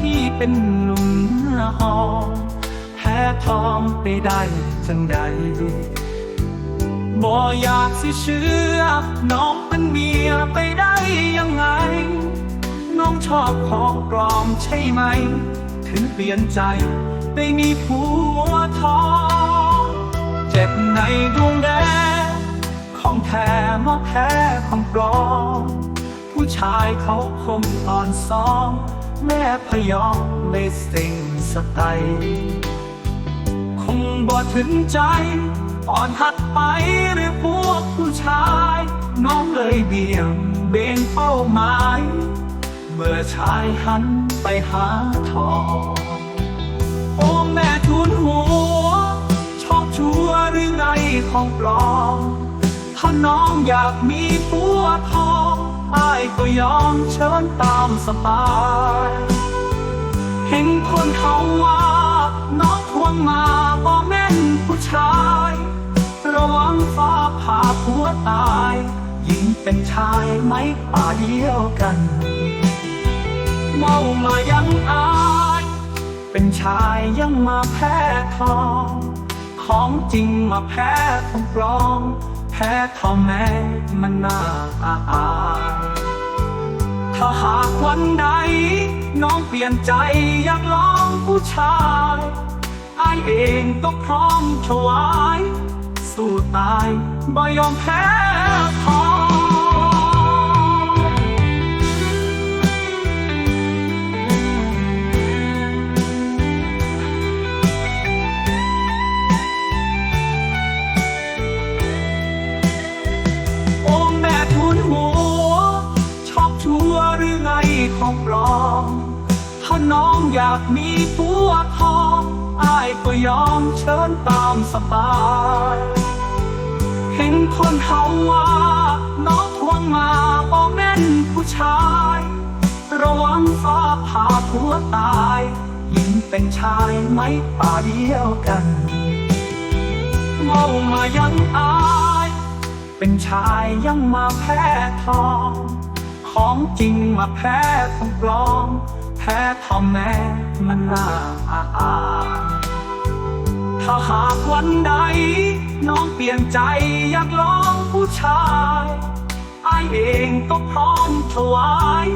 ที่เป็นหนุ่มเนื้อหอมแพ้ทองไปได้จังใดบ่อยากสิเชื่อ น้องเป็นเมียไปได้ยังไง น้องชอบของปลอมใช่ไหม ถึงเปลี่ยนใจไปมีผัวทองเจ็บในดวงแดงของแท้มาแพ้ของปลอม ชายเขาคมอ่อนซ้อม แม่พยอมไม่สิ่งสไตล์คงบ่ถึงใจ อ่อนหัดไปหรือพวกผู้ชาย น้องเลยเบี่ยงเบนเป้าหมาย เมื่อชายหันไปหาทองโอ้แม่ทุนหัว ชอบชัวหรือไงของปลอมถ้าน้องอยากมีผัวทอง อายก็ยอมเชิญตามสบาย เห็นคนเขาว่าน้องควงมาบ่แม่นผู้ชาย ระวังฟ้าผ่าผัวตายยิ่งเป็นชายไม่ป่าเดียวกัน เมามายังอายเป็นชายยังมาแพ้ทอง ของจริงมาแพ้ของปลอมแพ้ทองแม่มันน่าอาย ถ้าหากวันใด น้องเปลี่ยนใจอยากลองผู้ชายอายเองก็พร้อมถวาย สู้ตายบ่ยอมแพ้ ของปลอม ถ้าน้องอยากมีผัวทองอายก็ยอมเชิญตามสบาย เห็นคนเขาว่า น้องทวงมาบ่แม่นผู้ชาย ระวังฟ้าผ่าผัวตายยิ่งเป็นชายไม่ป่าเดียวกันเมามายังอาย เป็นชายยังมาแพ้ทอง ของจริงมาแพ้ของปลอม แพ้ทอมแม่มันน่าอายถ้าหากวันใด น้องเปลี่ยนใจอยากลองผู้ชายไอเองก็พร้อมถวาย